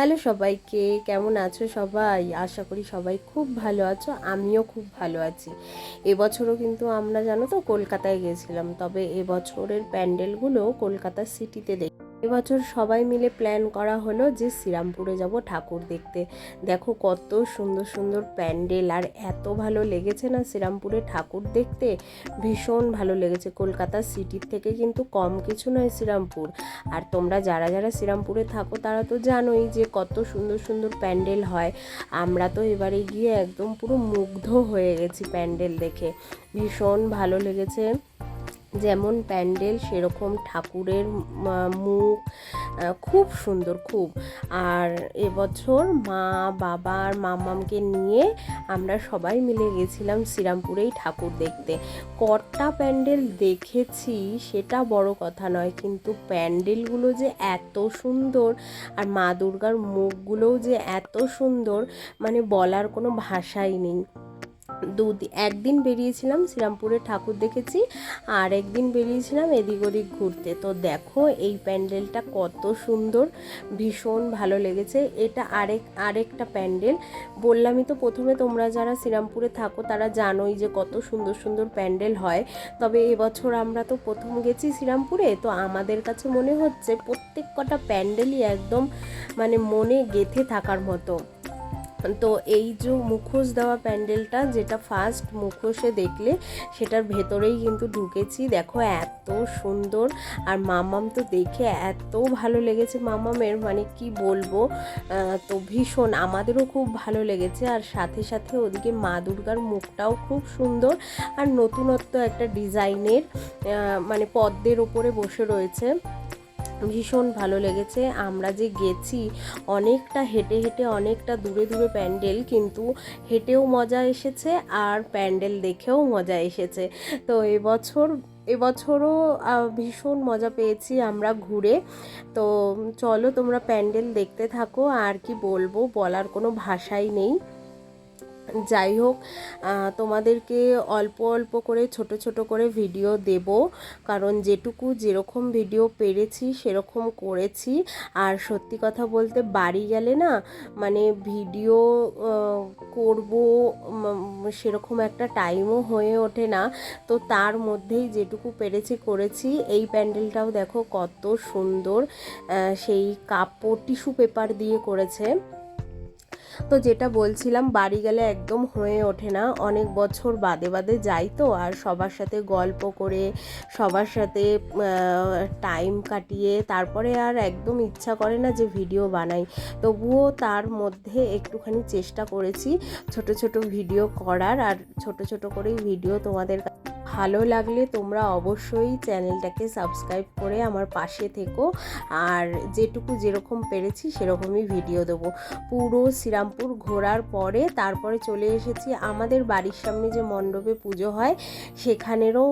Hello সবাইকে, কেমন আছো সবাই? আশা করি সবাই খুব ভালো আছো, আমিও খুব ভালো আছি। এবছরও কিন্তু আমরা জানো তো কলকাতায় গেছিলাম, তবে এবছরের প্যান্ডেলগুলো কলকাতা সিটিতে দেখ এবছর সবাই মিলে প্ল্যান করা হলো যে শ্রীরামপুরে যাব ঠাকুর দেখতে। দেখো কত সুন্দর সুন্দর প্যান্ডেল আর এত ভালো লেগেছে না শ্রীরামপুরে ঠাকুর দেখতে। ভীষণ ভালো লেগেছে। কলকাতা সিটির থেকে কিন্তু কম কিছু নয় শ্রীরামপুর। আর তোমরা যারা যারা শ্রীরামপুরে থাকো তারা তো জানোই যে কত সুন্দর সুন্দর প্যান্ডেল হয়। আমরা তো এবারে গিয়ে একদম পুরো মুগ্ধ হয়ে গেছি প্যান্ডেল দেখে। ভীষণ ভালো লেগেছে। যেমন প্যান্ডেল, সেরকম ঠাকুরের মুখ খুব সুন্দর, খুব। আর এবছর মা, বাবা আর মামামকে নিয়ে আমরা সবাই মিলে গেছিলাম শ্রীরামপুরেই ঠাকুর দেখতে। কটা প্যান্ডেল দেখেছি সেটা বড় কথা নয়, কিন্তু প্যান্ডেলগুলো যে এত সুন্দর আর মা দুর্গার মুখগুলোও যে এত সুন্দর মানে বলার কোনো ভাষাই নেই। দু একদিন বেরিয়েছিলাম শ্রীরামপুরে ঠাকুর দেখেছি, আর একদিন বেরিয়েছিলাম এদিক ওদিক ঘুরতে। তো দেখো এই প্যান্ডেলটা কত সুন্দর, ভীষণ ভালো লেগেছে। এটা আরেক, আরেকটা প্যান্ডেল। বললামই তো প্রথমে তোমরা যারা শ্রীরামপুরে থাকো, তারা জানোই যে কত সুন্দর সুন্দর প্যান্ডেল হয়। তবে এবছর আমরা তো প্রথম গেছি শ্রীরামপুরে, তো আমাদের কাছে মনে হচ্ছে প্রত্যেক কটা প্যান্ডেলই একদম মানে মনে গেথে থাকার মতো। তো এই যে মুখোশ দেওয়া প্যান্ডেলটা, যেটা ফার্স্ট মুখোশে দেখলে সেটার ভেতরেই কিন্তু ঢুকেছি। দেখো এত সুন্দর। আর মামাম তো দেখে এত ভালো লেগেছে। মামামের মানে কি বলব? তো ভীষণ। আমাদেরও খুব ভালো লেগেছে। আর সাথে সাথে ওদিকে মা দুর্গার মুখটাও খুব সুন্দর। আর নতুনত্ব একটা ডিজাইনের মানে পদ্মের ওপরে বসে রয়েছে। ভীষণ ভালো লেগেছে। আমরা যে গেছি, অনেকটা হেঁটে হেঁটে অনেকটা দূরে দূরে প্যান্ডেল, কিন্তু হেঁটেও মজা এসেছে আর প্যান্ডেল দেখেও মজা এসেছে। তো এবছর, এবছরও ভীষণ মজা পেয়েছি আমরা ঘুরে। তো চলো তোমরা প্যান্ডেল দেখতে থাকো, আর কি বলব বলার কোনো ভাষাই নেই। যাই হোক তোমাদেরকে অল্প অল্প করে ছোট ছোট করে ভিডিও দেব। কারণ যেটুকু যেরকম ভিডিও পেরেছি, সেরকম করেছি। আর সত্যি কথা বলতে বাড়ি গেলে না মানে ভিডিও করব সেরকম একটা টাইমও হয়ে ওঠে না। তো তার মধ্যেই যেটুকু পেরেছি, করেছি। এই প্যান্ডেলটাও দেখো কত সুন্দর সেই কাপড়, টিস্যু পেপার দিয়ে করেছে। তো যেটা বলছিলাম, বাড়ি গেলে একদম হয়ে ওঠে না। অনেক বছর বাদে বাদে যাই তো, আর সবার সাথে গল্প করে, সবার সাথে টাইম কাটিয়ে, তারপরে আর একদম ইচ্ছা করে না যে ভিডিও বানাই। তবুও তার মধ্যে একটুখানি চেষ্টা করেছি ছোট ছোট ভিডিও করার, আর ছোট ছোট করেই ভিডিও তোমাদের কাছে ভালো লাগলে তোমরা অবশ্যই চ্যানেলটাকে সাবস্ক্রাইব করে আমার পাশে থেকো। আর যেটুকু যেরকম পেরেছি সেরকমই ভিডিও দেবো। পুরো শ্রীরামপুর ঘোরার পরে তারপরে চলে এসেছি। আমাদের বাড়ির সামনে যে মণ্ডপে পুজো হয়, সেখানেরও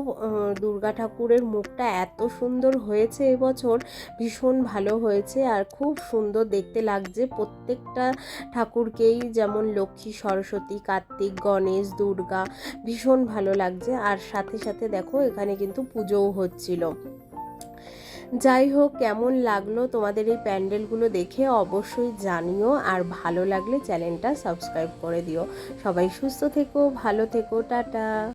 দুর্গা ঠাকুরের মুখটা এত সুন্দর হয়েছে এবছর, ভীষণ ভালো হয়েছে। আর খুব সুন্দর দেখতে লাগছে প্রত্যেকটা ঠাকুরকেই, যেমন লক্ষ্মী, সরস্বতী, কার্তিক, গণেশ, দুর্গা, ভীষণ ভালো লাগছে। আর সাথে সাথে দেখো এখানে কিন্তু পুজোও হচ্ছিল। যাই হোক, কেমন লাগল তোমাদের এই প্যান্ডেলগুলো দেখে অবশ্যই জানিও, আর ভালো লাগলে চ্যানেলটা সাবস্ক্রাইব করে দিও। সবাই সুস্থ থেকো, ভালো থেকো, টাটা।